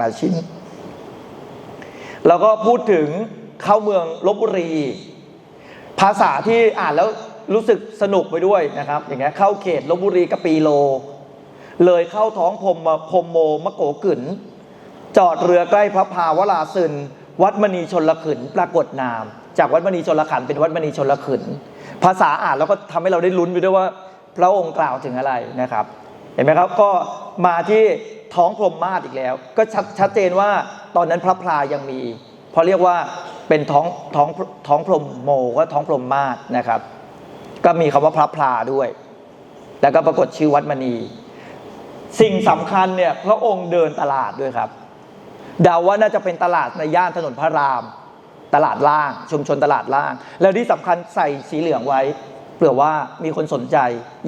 หลายชิ้นแล้วก็พูดถึงเข้าเมืองลบบุรี ภาษาที่อ่านแล้วรู้สึกสนุกไปด้วยนะครับ อย่างเงี้ยเข้าเขตลบบุรีกะปีโล เลยเข้าท้องพรมพรมโมมะโกกึนจอดเรือใกล้พระพาวราซึนวัดมณีชนละขืนปรากฏนาม จากวัดมณีชนละขันเป็นวัดมณีชนละขืนภาษาอ่านแล้วก็ทำให้เราได้ลุ้นไปด้วยว่า พระองค์กล่าวถึงอะไรนะครับ เห็นไหมครับก็มาที่ ท้องพรหมมาศอีกแล้ว ก็ชัดเจนว่าตอนนั้นพระพลายังมีเพราะเรียกว่าเป็นท้องท้องท้องพรหมโมก็ท้องพรหมมาศนะครับ ก็มีคำว่าพระพลาด้วย แล้วก็ปรากฏชื่อวัดมณี สิ่งสำคัญเนี่ยพระองค์เดินตลาดด้วยครับเดาว่าน่าจะเป็นตลาดในย่านถนนพระราม ตลาดล่าง ชุมชนตลาดล่าง แล้วที่สำคัญใส่สีเหลืองไว้เผื่อว่ามีคนสนใจ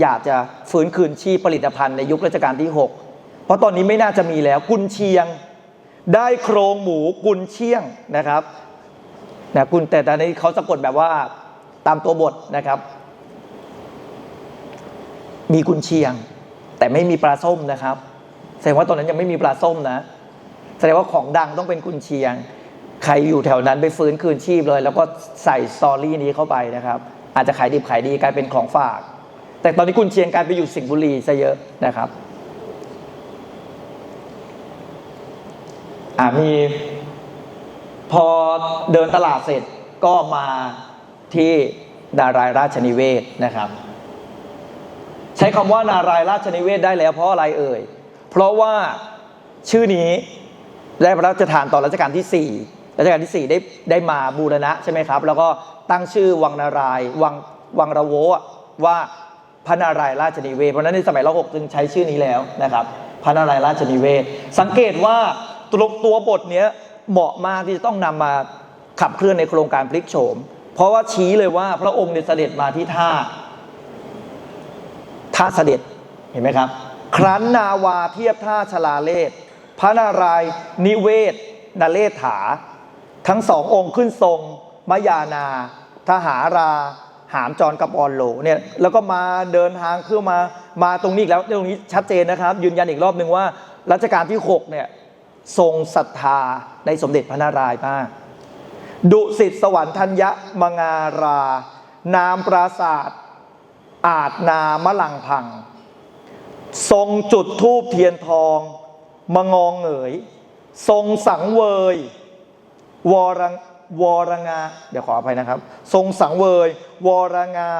อยากจะฟื้นคืนชีพผลิตภัณฑ์ในยุครัชกาลที่ 6 เพราะตอนนี้ไม่น่าจะมีแล้ว กุนเชียง ได้โครงหมูกุนเชียงนะครับนะกุนแต่ตอนนี้เขาสะกดแบบว่าตามตัวบทนะครับ มีกุนเชียง แต่ไม่มีปลาส้มนะครับ แสดงว่าตอนนั้นยังไม่มีปลาส้มนะ แสดงว่าของดังต้องเป็นกุนเชียง ใครอยู่แถวนั้นไปฟื้นคืนชีพเลย แล้วก็ใส่สตอรี่นี้เข้าไปนะครับ อาจจะขายดิบขายดีกลายเป็นของฝาก แต่ตอนนี้กุนเชียงกลายไปอยู่สิงห์บุรีซะเยอะนะครับ อ่ามีพอเดินตลาดเสร็จก็มาที่ดารายราชนิเวศนะครับ ใช้คำว่านารายราชนิเวศได้แล้วเพราะอะไรเอ่ย เพราะว่าชื่อนี้ได้พระราชทานตอนรัชกาลที่ 4 รัชกาลที่ 4 ได้ได้มาบูรณะใช่ไหมครับ แล้วก็ตั้งชื่อวังนารายวังวังระโวว่าพระนารายราชนิเวศ เพราะนั้นในสมัยรัชกาลจึงใช้ชื่อนี้แล้วนะครับ พระนารายราชนิเวศ สังเกตว่า ตัวตัวบทเนี้ยเหมาะมากที่จะต้องนำมาขับเคลื่อนในโครงการพลิกโฉม เพราะว่าชี้เลยว่าพระองค์เนี่ยเสด็จมาที่ท่าท่าเสด็จเห็นไหมครับ ครั้นนาวาเทียบท่าชลาเลศพระนารายณ์นิเวศนเลศถา ทั้งสององค์ขึ้นทรงมยานา ทหารา หามจรกับออนโหลเนี่ยแล้วก็มาเดินทางขึ้นมามาตรงนี้อีกแล้วตรงนี้ชัดเจนนะครับ ยืนยันอีกรอบหนึ่งว่ารัชกาลที่ 6 เนี่ย ทรงศรัทธาในสมเด็จพระนารายณ์มาก ดุสิตสวรรค์ธัญญมงารา นามปราศาสตร์อาจนามะลังพัง ทรงจุดทูบเทียนทอง มงองเหยทรงสังเวย วรังวรงา เดี๋ยวขออภัยนะครับ ทรงสังเวย วรงา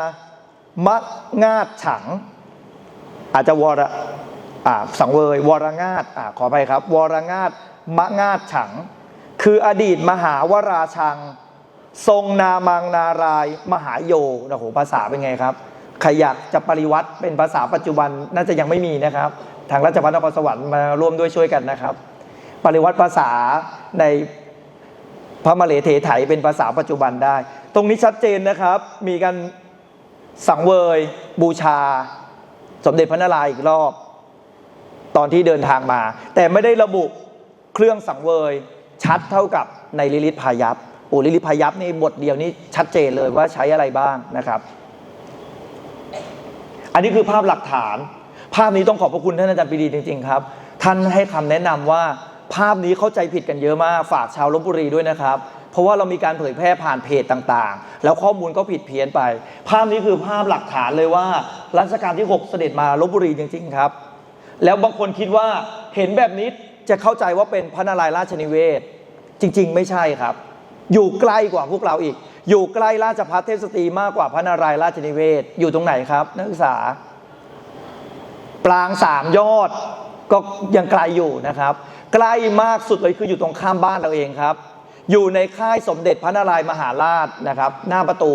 มะงาดฉัง อาจจะวรอ่า สังเวย วรงาดอ่าขออภัยครับ วรงาดมะงาดฉัง คืออดีตมหาวราชัง ทรงนามังนารายมหาโยโอ้โหภาษาเป็นไงครับใครอยากจะปริวัติเป็นภาษาปัจจุบันน่าจะยังไม่มีนะครับ ทางราชพัฒนครสวรรค์มาร่วมด้วยช่วยกันนะครับ ปริวัติภาษาในพระมเหลเถไถเป็นภาษาปัจจุบันได้ ตรงนี้ชัดเจนนะครับ มีการสังเวยบูชา สมเด็จพระนารายณ์อีกรอบ ตอนที่เดินทางมา แต่ไม่ได้ระบุเครื่องสังเวย ชัดเท่ากับในลิลิตพายัพโอ้ลิลิตพายัพนี่บทเดียวนี่ชัดเจนเลยว่าใช้อะไรบ้างนะครับ อันนี้คือภาพหลักฐาน ภาพนี้ต้องขอบพระคุณท่านอาจารย์ปรีดีจริง ๆ ครับ ท่านให้คำแนะนำว่าภาพนี้เข้าใจผิดกันเยอะมากฝากชาวลบบุรีด้วยนะครับ เพราะว่าเรามีการเผยแพร่ผ่านเพจต่างๆ แล้วข้อมูลก็ผิดเพี้ยนไป ภาพนี้คือภาพหลักฐานเลยว่ารัชกาลที่ 6 เสด็จมาลบบุรีจริง ๆ ครับ แล้วบางคนคิดว่าเห็นแบบนี้จะเข้าใจว่าเป็นพระนารายณ์ราชนิเวศ จริง ๆ ไม่ใช่ครับ อยู่ใกล้กว่าพวกเราอีก อยู่ใกล้ราชพัฒเทพสตรีมากกว่าพระนารายณ์ราชนิเวศ อยู่ตรงไหนครับ นักศึกษา ปรางสามยอดก็ยังไกลอยู่นะครับ ใกล้มากสุดเลยคืออยู่ตรงข้ามบ้านเราเองครับ อยู่ในค่ายสมเด็จพระนารายณ์มหาราชนะครับ หน้าประตู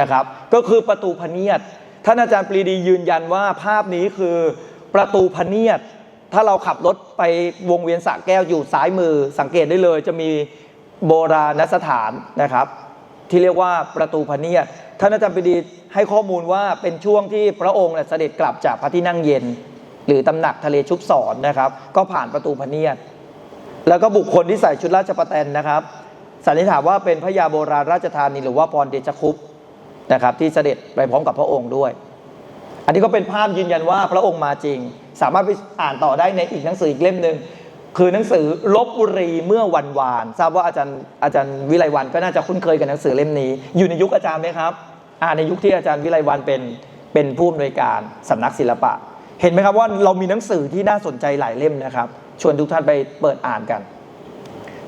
นะครับ ก็คือประตูพเนียดท่านอาจารย์ปรีดียืนยันว่าภาพนี้คือ ประตูพเนียด ถ้าเราขับรถไปวงเวียนสระแก้วอยู่ซ้ายมือสังเกตได้เลย จะมีโบราณสถานนะครับ ที่เรียกว่าประตูพเนียดท่านอาจารย์ปีดีให้ข้อมูลว่าเป็นช่วงที่พระองค์เสด็จกลับจากพระที่นั่งเย็น หรือตำหนักทะเลชุบสอนนะครับ ก็ผ่านประตูพเนียด แล้วก็บุคคลที่ใส่ชุดราชประแตนนะครับสันนิษฐานว่าเป็นพระยาโบราณราชธานีหรือว่าพรเดชคุปนะครับที่เสด็จไปพร้อมกับพระองค์ด้วย อันนี้ก็เป็นภาพยืนยันว่าพระองค์มาจริง สามารถไปอ่านต่อได้ในอีกหนังสืออีกเล่มหนึ่งคือหนังสือลบบุรีเมื่อวันวาน ทราบว่าอาจารย์อาจารย์วิไลวันก็น่าจะคุ้นเคยกับหนังสือเล่มนี้ อยู่ในยุคอาจารย์ไหมครับอ่าในยุคที่อาจารย์วิไลวันเป็นเป็นผู้อำนวยการสำนักศิลปะ เห็นไหมครับว่าเรามีหนังสือที่น่าสนใจหลายเล่มนะครับ ชวนทุกท่านไปเปิดอ่านกัน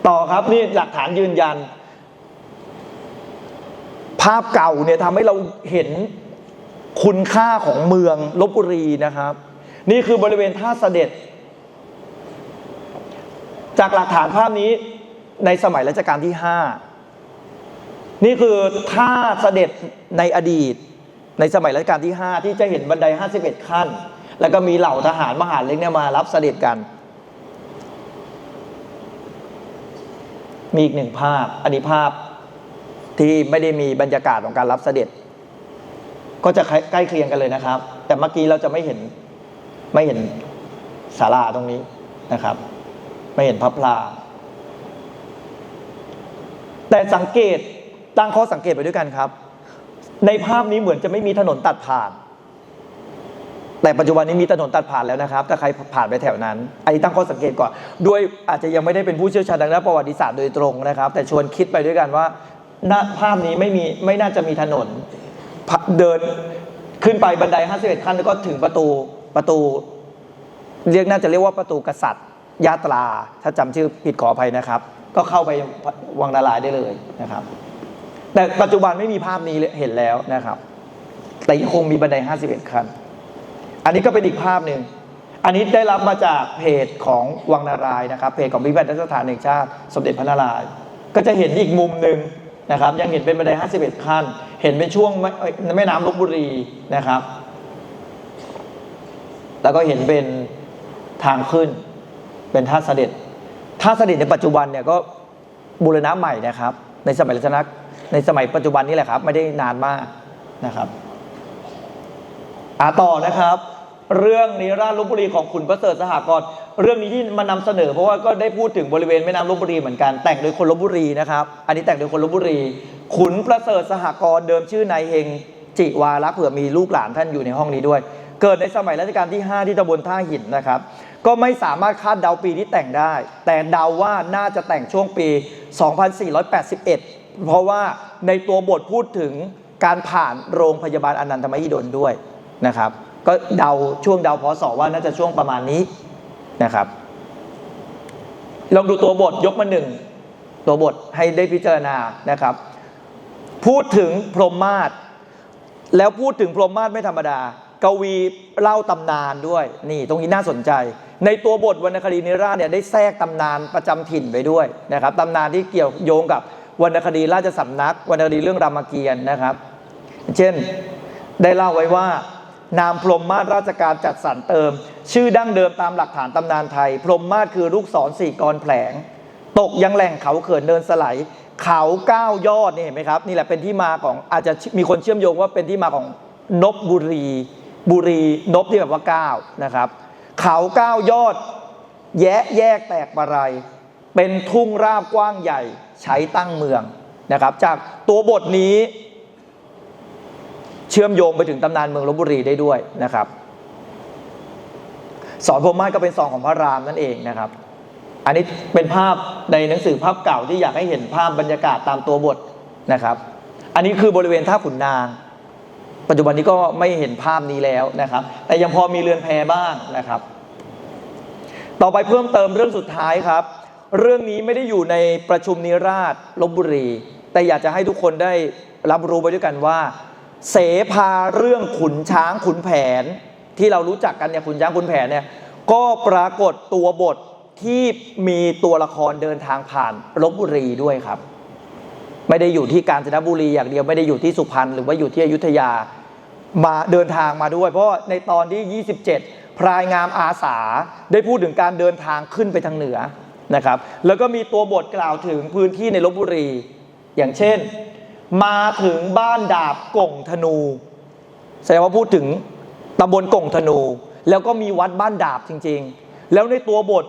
ต่อครับนี่หลักฐานยืนยัน ภาพเก่าเนี่ยทำให้เราเห็น คุณค่าของเมืองลบบุรีนะครับ นี่คือบริเวณท่าเสด็จ จากหลักฐานภาพนี้ในสมัยรัชกาลที่ 5 นี่คือท่าเสด็จในอดีต ในสมัยรัชกาลที่ 5 ที่จะเห็นบันได 51 ขั้น แล้วก็มีเหล่าทหารมหาเล็กเนี่ยมารับเสด็จกัน มีอีกหนึ่งภาพอันนี้ภาพที่ไม่ได้มีบรรยากาศของการรับเสด็จ ก็จะใกล้เคียงกันเลยนะครับ แต่เมื่อกี้เราจะไม่เห็นไม่เห็นศาลาตรงนี้นะครับ ไม่เห็นพระพลา แต่สังเกตตั้งข้อสังเกตไปด้วยกันครับ ในภาพนี้เหมือนจะไม่มีถนนตัดผ่าน แต่ปัจจุบันนี้มีถนนตัดผ่านแล้วนะครับ ถ้าใครผ่านไปแถวนั้นอันนี้ตั้งข้อสังเกตก่อนด้วยอาจจะยังไม่ได้เป็นผู้เชี่ยวชาญทางด้านประวัติศาสตร์โดยตรงนะครับ แต่ชวนคิดไปด้วยกันว่าภาพนี้ไม่มีไม่น่าจะมีถนน เดินขึ้นไปบันได 51 ขั้น แล้วก็ถึงประตูประตู เรียกน่าจะเรียกว่าประตูกษัตริย์ยาตรา ถ้าจำชื่อผิดขออภัยนะครับ ก็เข้าไปวังนารายได้เลยนะครับ แต่ปัจจุบันไม่มีภาพนี้เห็นแล้วนะครับ แต่ยังคงมีบันได 51 ขั้น อันนี้ก็เป็นอีกภาพหนึ่งอันนี้ได้รับมาจากเพจของวังนารายนะครับ เพจของพิพิธภัณฑสถานแห่งชาติ สมเด็จพระนารายณ์ก็จะเห็นอีกมุมหนึ่ง นะครับยังเห็นเป็นบันได 51 ขั้น เห็นเป็นช่วงแม่แมน้ำลบบุรีนะครับ แล้วก็เห็นเป็นทางขึ้น เป็นท่าเสด็จท่าเสด็จในปัจจุบันเนี่ยก็บูรณะใหม่นะครับ ในสมัยรัชกาลในสมัยปัจจุบันนี่แหละครับ ไม่ได้นานมากนะครับอ่าต่อนะครับ เรื่องนิราชลบบุรีของขุนประเสริฐสหกรณ์เรื่องนี้ที่มานำเสนอ เพราะว่าก็ได้พูดถึงบริเวณแม่น้ำลบบุรีเหมือนกันแต่งโดยคนลบบุรีนะครับ อันนี้แต่งโดยคนลบบุรี ขุนประเสริฐสหกรณ์เดิมชื่อนายเฮงจิวาระเผื่อมีลูกหลานท่านอยู่ในห้องนี้ด้วย เกิดในสมัยรัชกาลที่ 5 ที่ตำบลท่าหินนะครับ ก็ไม่สามารถคาดเดาปีที่แต่งได้ แต่เดาว่าน่าจะแต่งช่วงปี 2481 เพราะว่าในตัวบทพูดถึงการผ่านโรงพยาบาลอนันทมหิดลด้วยนะครับ ก็เดาช่วงเดาพศว่าน่าจะช่วงประมาณนี้นะครับ ลองดูตัวบทยกมาหนึ่งตัวบทให้ได้พิจารณานะครับ พูดถึงพรหมมาศแล้วพูดถึงพรหมมาศไม่ธรรมดากวีเล่าตำนานด้วย นี่ตรงนี้น่าสนใจ ในตัวบทวรรณคดีนิราชเนี่ยได้แทรกตำนานประจำถิ่นไปด้วยนะครับตำนานที่เกี่ยวโยงกับวรรณคดีราชสำนักวรรณคดีเรื่องรามเกียรตินะครับ เช่นได้เล่าไว้ว่า นามพรหมมาศราชการจัดสรรเติม ชื่อดั้งเดิมตามหลักฐานตำนานไทย พรหมมาศคือลูกศรสี่กรแผลง ตกยังแหล่งเขาเขินเดินสไลด์เขาเก้ายอดนี่เห็นไหมครับนี่แหละเป็นที่มาของอาจจะมีคนเชื่อมโยงว่าเป็นที่มาของนบบุรี บุรีนบที่แบบว่าเก้านะครับ เขาเก้ายอด แยะแยกแตกปะไร เป็นทุ่งราบกว้างใหญ่ใช้ตั้งเมืองนะครับ จากตัวบทนี้ เชื่อมโยงไปถึงตำนานเมืองลบบุรีได้ด้วยนะครับ สอนพรมมาศก็เป็นสองของพระรามนั่นเองนะครับ อันนี้เป็นภาพในหนังสือภาพเก่าที่อยากให้เห็นภาพบรรยากาศตามตัวบทนะครับ อันนี้คือบริเวณท่าขุนนาง ปัจจุบันนี้ก็ไม่เห็นภาพนี้แล้วนะครับ แต่ยังพอมีเรือนแพบ้างนะครับ ต่อไปเพิ่มเติมเรื่องสุดท้ายครับ เรื่องนี้ไม่ได้อยู่ในประชุมนิราชลบบุรี แต่อยากจะให้ทุกคนได้รับรู้ไปด้วยกันว่า เสภาเรื่องขุนช้างขุนแผน ที่เรารู้จักกันเนี่ยขุนช้างขุนแผนเนี่ยก็ปรากฏตัวบทที่มีตัวละครเดินทางผ่านลบบุรีด้วยครับ ไม่ได้อยู่ที่กาญจนบุรีอย่างเดียวไม่ได้อยู่ที่สุพรรณหรือว่าอยู่ที่อยุธยามาเดินทางมาด้วย เพราะในตอนที่ 27 พรายงามอาสาได้พูดถึงการเดินทางขึ้นไปทางเหนือนะครับ แล้วก็มีตัวบทกล่าวถึงพื้นที่ในลบบุรี อย่างเช่น มาถึงบ้านดาบก่งธนู แสดงว่าพูดถึงตำบลก่งธนู แล้วก็มีวัดบ้านดาบจริง ๆ แล้วในตัวบท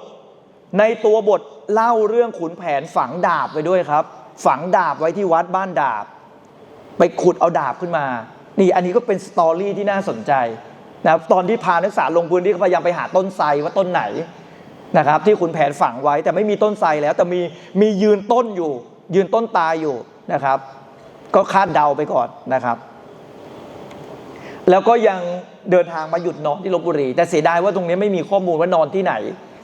ในตัวบทเล่าเรื่องขุนแผนฝังดาบไปด้วยครับ ฝังดาบไว้ที่วัดบ้านดาบ ไปขุดเอาดาบขึ้นมา นี่อันนี้ก็เป็นสตอรี่ที่น่าสนใจนะครับตอนที่พานักศึกษาลงพื้นที่ก็พยายามไปหาต้นไทรว่าต้นไหนนะครับ ที่คุณแผนฝังไว้แต่ไม่มีต้นไทรแล้วแต่มีมียืนต้นอยู่ ยืนต้นตายอยู่นะครับ ก็คาดเดาไปก่อนนะครับ แล้วก็ยังเดินทางมาหยุดนอนที่ลบบุรี แต่เสียดายว่าตรงนี้ไม่มีข้อมูลว่านอนที่ไหน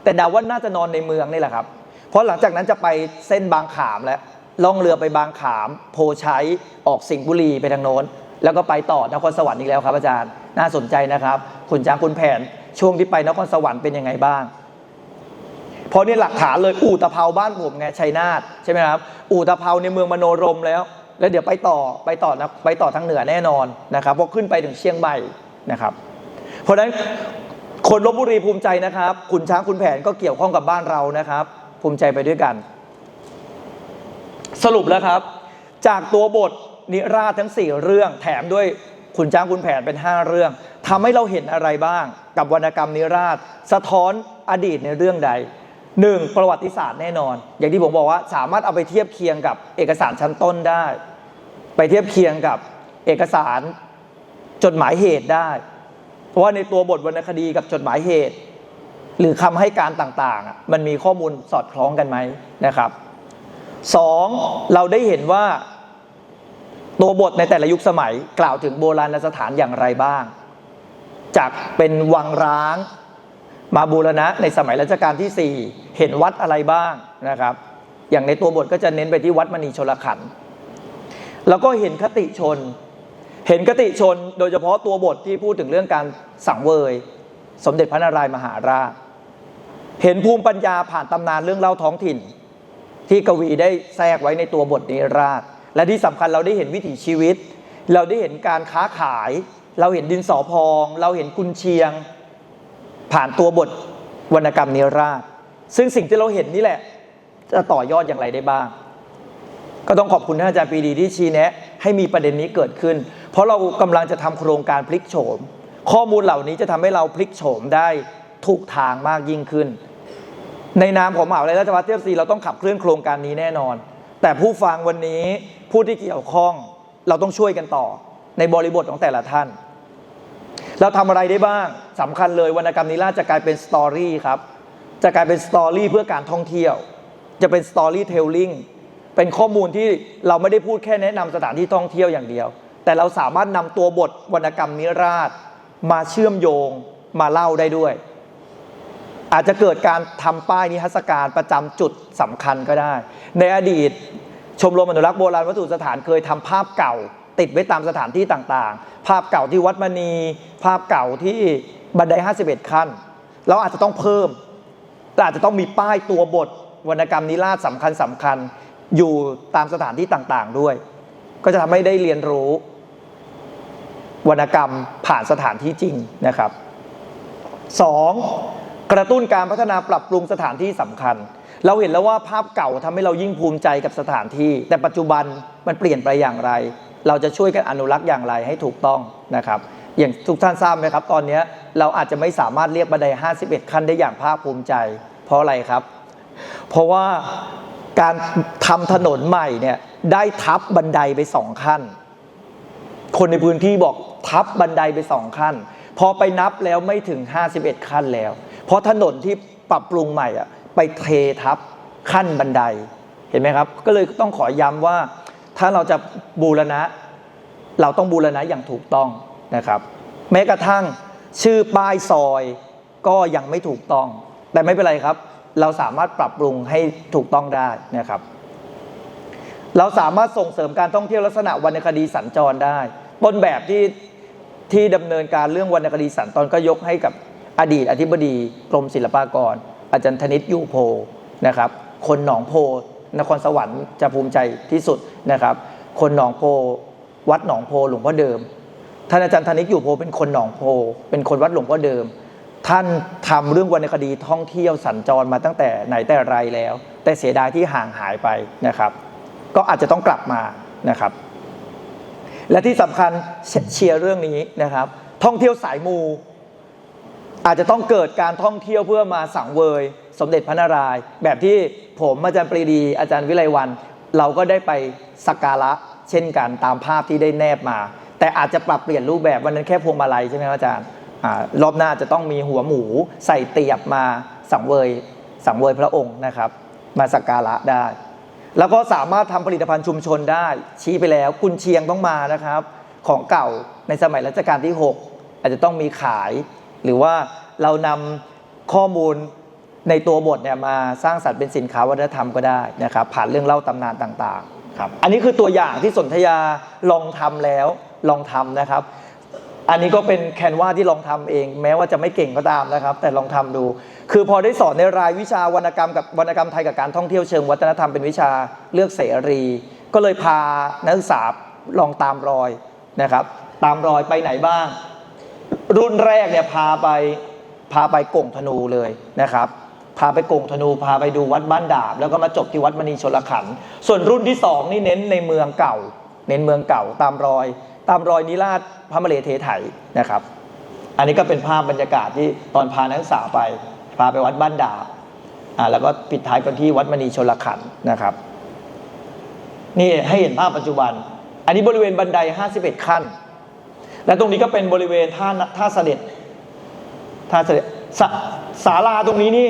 แต่เดาว่าน่าจะนอนในเมืองนี่แหละครับ เพราะหลังจากนั้นจะไปเส้นบางขามแล้วล่องเรือไปบางขาม โพชัยออกสิงห์บุรีไปทางโน้น แล้วก็ไปต่อนครสวรรค์อีกแล้วครับอาจารย์น่าสนใจนะครับคุณจ้างคุณแผนช่วงที่ไปนครสวรรค์เป็นยังไงบ้างเพราะเนี่ยหลักฐานเลยอู่ตะเภาบ้านผมไงชัยนาทใช่ไหมครับอู่ตะเภาในเมืองมโนรมแล้ว แล้วเดี๋ยวไปต่อไปต่อนะไปต่อทางเหนือแน่นอนนะครับเพราะขึ้นไปถึงเชียงใหม่นะครับ เพราะฉะนั้นคนลบบุรีภูมิใจนะครับขุนช้างขุนแผนก็เกี่ยวข้องกับบ้านเรานะครับ ภูมิใจไปด้วยกัน สรุปแล้วครับ จากตัวบทนิราศทั้ง 4 เรื่องแถมด้วยขุนช้างขุนแผนเป็น 5 เรื่องทำให้เราเห็นอะไรบ้าง กับวรรณกรรมนิราศสะท้อนอดีตในเรื่องใด หนึ่งประวัติศาสตร์แน่นอน อย่างที่ผมบอกว่าสามารถเอาไปเทียบเคียงกับเอกสารชั้นต้นได้ ไปเทียบเคียงกับเอกสารจดหมายเหตุได้ เพราะว่าในตัวบทวรรณคดีกับจดหมายเหตุ หรือคำให้การต่างๆ มันมีข้อมูลสอดคล้องกันไหมนะครับสองเราได้เห็นว่าตัวบทในแต่ละยุคสมัยกล่าวถึงโบราณสถานอย่างไรบ้าง จากเป็นวังร้าง มาบูรณะในสมัยรัชกาลที่ 4 เห็นวัดอะไรบ้างนะครับ อย่างในตัวบทก็จะเน้นไปที่วัดมณีชลขันธ์แล้วก็เห็นคติชน เห็นคติชนโดยเฉพาะตัวบทที่พูดถึงเรื่องการสังเวย สมเด็จพระนารายมหาราช เห็นภูมิปัญญาผ่านตำนานเรื่องเล่าท้องถิ่น ที่กวีได้แทรกไว้ในตัวบทนิราช และที่สำคัญเราได้เห็นวิถีชีวิต เราได้เห็นการค้าขาย เราเห็นดินสอพอง เราเห็นกุนเชียง ผ่านตัวบทวรรณกรรมนิราชซึ่งสิ่งที่เราเห็นนี่แหละ จะต่อยอดอย่างไรได้บ้าง ก็ต้องขอบคุณท่านอาจารย์ปีดีที่ชี้แนะ ให้มีประเด็นนี้เกิดขึ้น เพราะเรากำลังจะทำโครงการพลิกโฉม ข้อมูลเหล่านี้จะทำให้เราพลิกโฉมได้ถูกทางมากยิ่งขึ้น ในนามของมหาวิทยาลัยราชภัฏเทียบซีเราต้องขับเคลื่อนโครงการนี้แน่นอน แต่ผู้ฟังวันนี้ผู้ที่เกี่ยวข้องเราต้องช่วยกันต่อในบริบทของแต่ละท่าน เราทำอะไรได้บ้างสำคัญเลยวรรณกรรมนิราศจะกลายเป็นสตอรี่ครับจะกลายเป็นสตอรี่เพื่อการท่องเที่ยว จะเป็นสตอรี่เทลลิงเป็นข้อมูลที่เราไม่ได้พูดแค่แนะนำสถานที่ท่องเที่ยวอย่างเดียว แต่เราสามารถนำตัวบทวรรณกรรมนิราศมาเชื่อมโยงมาเล่าได้ด้วย อาจจะเกิดการทำป้ายนิทรรศการประจำจุดสำคัญก็ได้ ในอดีตชมรมอนุรักษ์โบราณวัตถุสถานเคยทำภาพเก่า ติดไว้ตามสถานที่ต่างๆ ภาพเก่าที่วัดมณี ภาพเก่าที่บันได 51 ขั้น เราอาจจะต้องเพิ่มเราอาจจะต้องมีป้ายตัวบทวรรณกรรมนิราศสำคัญสำคัญอยู่ตามสถานที่ต่างๆด้วย ก็จะทำให้ได้เรียนรู้ วรรณกรรมผ่านสถานที่จริงนะครับ 2. กระตุ้นการพัฒนาปรับปรุงสถานที่สำคัญ เราเห็นแล้วว่าภาพเก่าทำให้เรายิ่งภูมิใจกับสถานที่ แต่ปัจจุบันมันเปลี่ยนไปอย่างไร เราจะช่วยกันอนุรักษ์อย่างไรให้ถูกต้องนะครับอย่างทุกท่านทราบไหมครับ ตอนนี้เราอาจจะไม่สามารถเรียกบันได 51 ขั้นได้อย่างภาคภูมิใจ เพราะอะไรครับ เพราะว่าการทำถนนใหม่เนี่ยได้ทับบันไดไปสองขั้น คนในพื้นที่บอกทับบันไดไปสองขั้น พอไปนับแล้วไม่ถึง 51 ขั้นแล้ว เพราะถนนที่ปรับปรุงใหม่อะไปเททับขั้นบันไดเห็นไหมครับ ก็เลยต้องขอย้ำว่า ถ้าเราจะบูรณะ เราต้องบูรณะอย่างถูกต้องนะครับ แม้กระทั่งชื่อป้ายซอยก็ยังไม่ถูกต้อง แต่ไม่เป็นไรครับ เราสามารถปรับปรุงให้ถูกต้องได้นะครับ เราสามารถส่งเสริมการท่องเที่ยวลักษณะวรรณคดีสัญจรได้ ต้นแบบที่ที่ดำเนินการเรื่องวรรณคดีสัญจรก็ยกให้กับอดีตอธิบดีกรมศิลปากร อาจารย์ธนิตยูโพนะครับ คนหนองโพ นครสวรรค์จะภูมิใจที่สุดนะครับ คนหนองโพวัดหนองโพหลวงพ่อเดิม ท่านอาจารย์ธนิตยูโพเป็นคนหนองโพ เป็นคนวัดหลวงพ่อเดิม ท่านทำเรื่องวรรณคดีท่องเที่ยวสัญจรมาตั้งแต่ไหนแต่ไรแล้ว แต่เสียดายที่ห่างหายไปนะครับ ก็อาจจะต้องกลับมานะครับ และที่สำคัญเชเชียร์เรื่องนี้นะครับ ท่องเที่ยวสายมู อาจจะต้องเกิดการท่องเที่ยวเพื่อมาสังเวย สมเด็จพระนารายณ์แบบที่ผมอาจารย์ปรีดี อาจารย์วิไลวัน เราก็ได้ไปสักการะเช่นกันตามภาพที่ได้แนบมา แต่อาจจะปรับเปลี่ยนรูปแบบวันนั้นแค่พวงมาลัยใช่ไหมครับอาจารย์รอบหน้าจะต้องมีหัวหมูใส่เตียบมาสังเวยสังเวยพระองค์นะครับ มาสักการะได้ แล้วก็สามารถทำผลิตภัณฑ์ชุมชนได้ ชี้ไปแล้วกุนเชียงต้องมานะครับ ของเก่าในสมัยรัชกาลที่ 6 อาจจะต้องมีขาย หรือว่าเรานำข้อมูลในตัวบทเนี่ยมาสร้างสรรค์เป็นสินค้าวัฒนธรรมก็ได้นะครับผ่านเรื่องเล่าตำนานต่างๆครับอันนี้คือตัวอย่างที่สนธยาลองทำแล้วลองทำนะครับ อันนี้ก็เป็นแคนวาที่ลองทำเอง แม้ว่าจะไม่เก่งก็ตามนะครับ แต่ลองทำดู คือพอได้สอนในรายวิชาวรรณกรรมกับวรรณกรรมไทยกับการท่องเที่ยวเชิงวัฒนธรรมเป็นวิชาเลือกเสรี ก็เลยพานักศึกษาลองตามรอยนะครับตามรอยไปไหนบ้าง รุ่นแรกเนี่ยพาไปพาไปก่งธนูเลยนะครับ พาไปก่งธนูพาไปดูวัดบ้านดาบ แล้วก็มาจบที่วัดมณีชนลขัน ส่วนรุ่นที่สองนี่เน้นในเมืองเก่า เน้นเมืองเก่าตามรอย ตามรอยนิราชพระมเหเทไถนะครับ อันนี้ก็เป็นภาพบรรยากาศที่ตอนพานักศึกษาไป พาไปวัดบ้านดาบอ่าแล้วก็ปิดท้ายกันที่วัดมณีชนลขันนะครับ นี่ให้เห็นภาพปัจจุบัน อันนี้บริเวณบันได 51 ขั้น และตรงนี้ก็เป็นบริเวณท่าท่าเสด็จท่าเสด็จศาศาลาตรงนี้นี่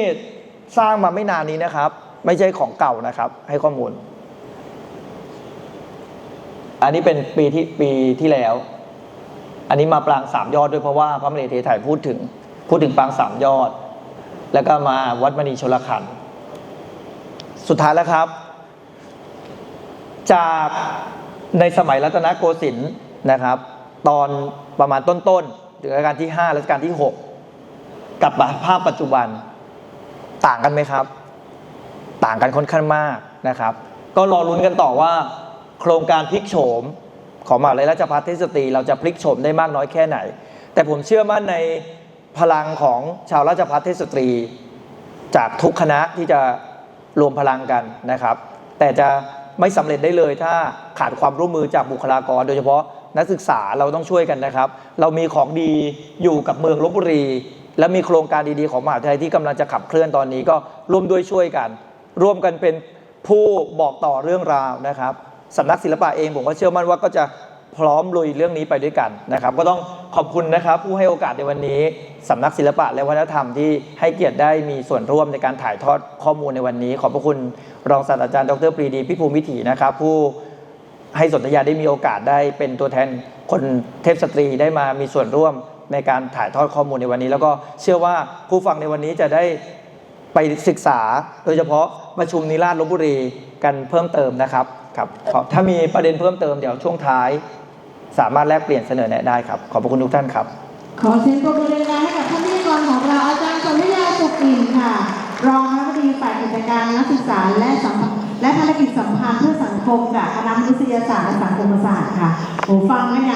สร้างมาไม่นานนี้นะครับ ไม่ใช่ของเก่านะครับ ให้ข้อมูล อันนี้เป็นปีที่ปีที่แล้ว อันนี้มาปรางสามยอดด้วยเพราะว่าพระมเหเทไถ่ายพูดถึง พูดถึงปรางสามยอด แล้วก็มาวัดมณีชลขันสุดท้ายแล้วครับ จากในสมัยรัตนโกสินทร์นะครับ ตอนประมาณต้นๆถึงรัชกาลที่ 5 รัชกาลที่ 6 กับภาพปัจจุบันต่างกันไหมครับ ต่างกันค่อนข้างมากนะครับ ก็รอลุ้นกันต่อว่า โครงการพลิกโฉมของมหาวิทยาลัยราชภัฏเทศตรีเราจะพลิกโฉมได้มากน้อยแค่ไหน แต่ผมเชื่อมั่นในพลังของชาวราชภัฏเทศตรี จากทุกคณะที่จะรวมพลังกันนะครับ แต่จะไม่สำเร็จได้เลยถ้าขาดความร่วมมือจากบุคลากร โดยเฉพาะ นักศึกษาเราต้องช่วยกันนะครับ เรามีของดีอยู่กับเมืองลบบุรี และมีโครงการดีๆของมหาวิทยาลัยที่กำลังจะขับเคลื่อนตอนนี้ก็ร่วมด้วยช่วยกัน ร่วมกันเป็นผู้บอกต่อเรื่องราวนะครับสำนักศิลปะเองผมก็เชื่อมั่นว่าก็จะพร้อมลุยเรื่องนี้ไปด้วยกันนะครับ ก็ต้องขอบคุณนะครับผู้ให้โอกาสในวันนี้สำนักศิลปะและวัฒนธรรมที่ให้เกียรติได้มีส่วนร่วมในการถ่ายทอดข้อมูลในวันนี้ ขอบพระคุณรองศาสตราจารย์ดรปรีดีพิภูมิวิถีนะครับ ผู้ ให้สนธยาได้มีโอกาสได้เป็นตัวแทนคนเทพสตรีได้มามีส่วนร่วมในการถ่ายทอดข้อมูลในวันนี้ แล้วก็เชื่อว่าผู้ฟังในวันนี้จะได้ไปศึกษา โดยเฉพาะประชุมนิราชลบบุรีกันเพิ่มเติมนะครับครับถ้ามีประเด็นเพิ่มเติมเดี๋ยวช่วงท้าย สามารถแลกเปลี่ยนเสนอแนะได้ครับ ขอบพระคุณทุกท่านครับ ขอเสียงปรบมือดังๆให้กับท่านพิธีกรของเราอาจารย์สนธยาสุขอิ่มค่ะ รองคณะบดีฝ่ายกิจการนักศึกษาและสัมพันธ์ และภารกิจสัมพันธ์เพื่อสังคมจากคณะวิทยาศาสตร์และสังคมศาสตร์ค่ะโอ้ฟังกันอย่าง